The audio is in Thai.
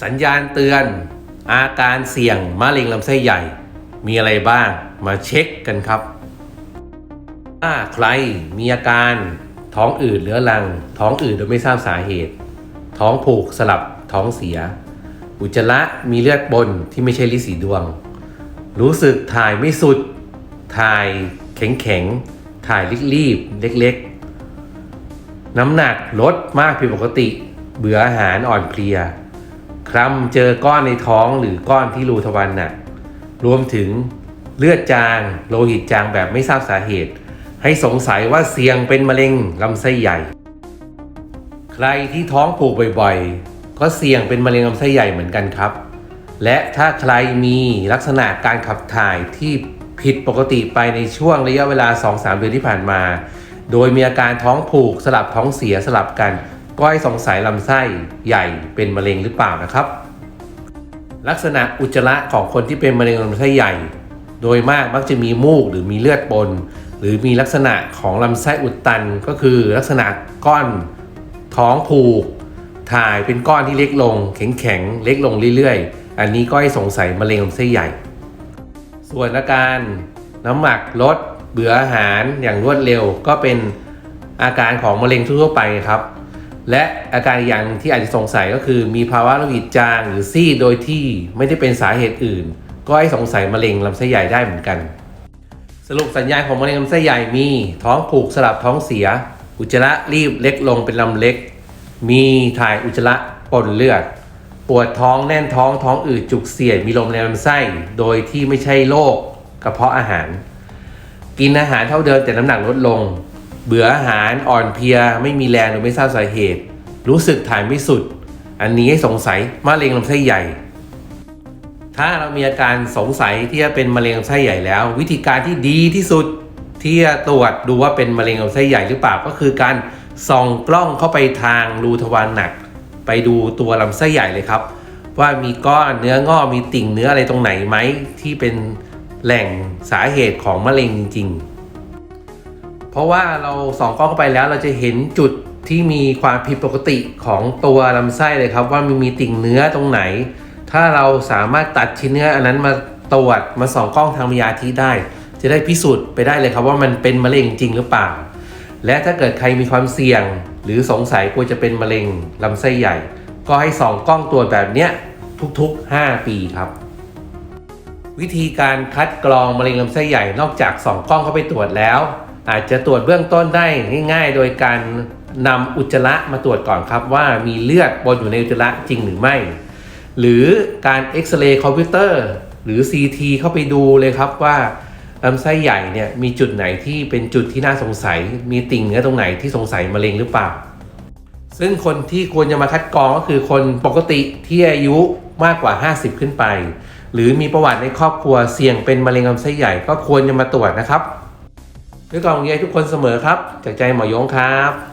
สัญญาณเตือน อาการเสี่ยงมะเร็งลำไส้ใหญ่ มีอะไรบ้างมาเช็คกันครับ ถ้าใครมีอาการท้องอืดเรื้อรัง ท้องอืดโดยไม่ทราบสาเหตุ ท้องผูกสลับท้องเสีย อุจจาระมีเลือดปนที่ไม่ใช่ลิสีดวง รู้สึกถ่ายไม่สุด ถ่ายแข็งๆถ่ายรีบๆเล็กๆ น้ำหนักลดมากผิดปกติ เบื่ออาหารอ่อนเพลีย ครั้มเจอก้อนในท้องหรือก้อนที่รูทวารหนักรวมถึงเลือดจางโลหิตจางแบบไม่ทราบสาเหตุ ให้สงสัยว่าเสี่ยงเป็นมะเร็งลำไส้ใหญ่ ใครที่ท้องผูกบ่อยๆ ก็เสี่ยงเป็นมะเร็งลำไส้ใหญ่เหมือนกันครับ และถ้าใครมีลักษณะการขับถ่ายที่ผิดปกติไปในช่วงระยะเวลา 2-3 เดือนที่ผ่านมา โดยมีอาการท้องผูกสลับท้องเสียสลับกัน ก็ให้สงสัยลำไส้ใหญ่เป็นมะเร็งหรือเปล่านะครับ ลักษณะอุจจาระของคนที่เป็นมะเร็งลำไส้ใหญ่ โดยมากมักจะมีมูกหรือมีเลือดปน หรือมีลักษณะของลำไส้อุดตันก็คือลักษณะก้อนท้องผูก ถ่ายเป็นก้อนที่เล็กลง แข็งๆเล็กลงเรื่อยๆ อันนี้ก็ให้สงสัยมะเร็งลำไส้ใหญ่ ส่วนอาการน้ำหมักลดเบื่ออาหารอย่างรวดเร็วก็เป็นอาการของมะเร็งทั่วไปครับ และอาการอีกอย่างที่อาจจะสงสัยก็คือ มีภาวะโลหิตจางหรือซีดโดยที่ไม่ได้เป็นสาเหตุอื่น ก็ให้สงสัยมะเร็งลำไส้ใหญ่ได้เหมือนกัน สรุปสัญญาณของมะเร็งลำไส้ใหญ่มี ท้องผูกสลับท้องเสีย อุจจาระรีบเล็กลงเป็นลำเล็ก มีถ่ายอุจจาระปนเลือด ปวดท้องแน่นท้องท้องอืดจุกเสียดมีลมในลำไส้ โดยที่ไม่ใช่โรคกระเพาะอาหาร กินอาหารเท่าเดิมแต่น้ำหนักลดลง เบื่ออาหารอ่อนเพลีย ไม่มีแรงโดยไม่ทราบสาเหตุ รู้สึกถ่ายไม่สุด อันนี้ให้สงสัยมะเร็งลำไส้ใหญ่ ถ้าเรามีอาการสงสัยที่จะเป็นมะเร็งลำไส้ใหญ่แล้ว วิธีการที่ดีที่สุดที่จะตรวจดูว่าเป็นมะเร็งลำไส้ใหญ่หรือเปล่าก็คือการส่องกล้องเข้าไปทางรูทวารหนัก ไปดูตัวลำไส้ใหญ่เลยครับ ว่ามีก้อนเนื้องอกมีติ่งเนื้ออะไรตรงไหนไหมที่เป็นแหล่งสาเหตุของมะเร็งจริงๆ เพราะว่าเราส่องกล้องเข้าไปแล้วเราจะเห็นจุดที่มีความผิดปกติของตัวลำไส้เลยครับ ว่ามันมีติ่งเนื้อตรงไหน ถ้าเราสามารถตัดชิ้นเนื้ออันนั้นมาตรวจมาส่องกล้องทางวิทยาธิได้ จะได้พิสูจน์ไปได้เลยครับว่ามันเป็นมะเร็งจริงหรือเปล่า และถ้าเกิดใครมีความเสี่ยง หรือสงสัยกลัวจะเป็นมะเร็งลำไส้ใหญ่ ก็ให้ส่องกล้องตรวจแบบเนี้ยทุกๆ 5 ปีครับ วิธีการคัดกรองมะเร็งลำไส้ใหญ่นอกจากส่องกล้องเข้าไปตรวจแล้ว อาจจะตรวจเบื้องต้นได้ง่าย ๆ โดยการนำอุจจาระมาตรวจก่อนครับว่ามีเลือดปนอยู่ในอุจจาระจริงหรือไม่ หรือการเอ็กซเรย์คอมพิวเตอร์หรือ CT เข้าไปดูเลยครับว่าลำไส้ใหญ่เนี่ยมีจุดไหนที่เป็นจุดที่น่าสงสัย มีติ่งเนื้อตรงไหนที่สงสัยมะเร็งหรือเปล่า ซึ่งคนที่ควรจะมาคัดกรองก็คือคนปกติที่อายุมากกว่า 50 ขึ้นไป หรือมีประวัติในครอบครัวเสี่ยงเป็นมะเร็งลำไส้ใหญ่ก็ควรจะมาตรวจนะครับ ด้วยกองใยทุกคนเสมอครับ จากใจหมอยงครับ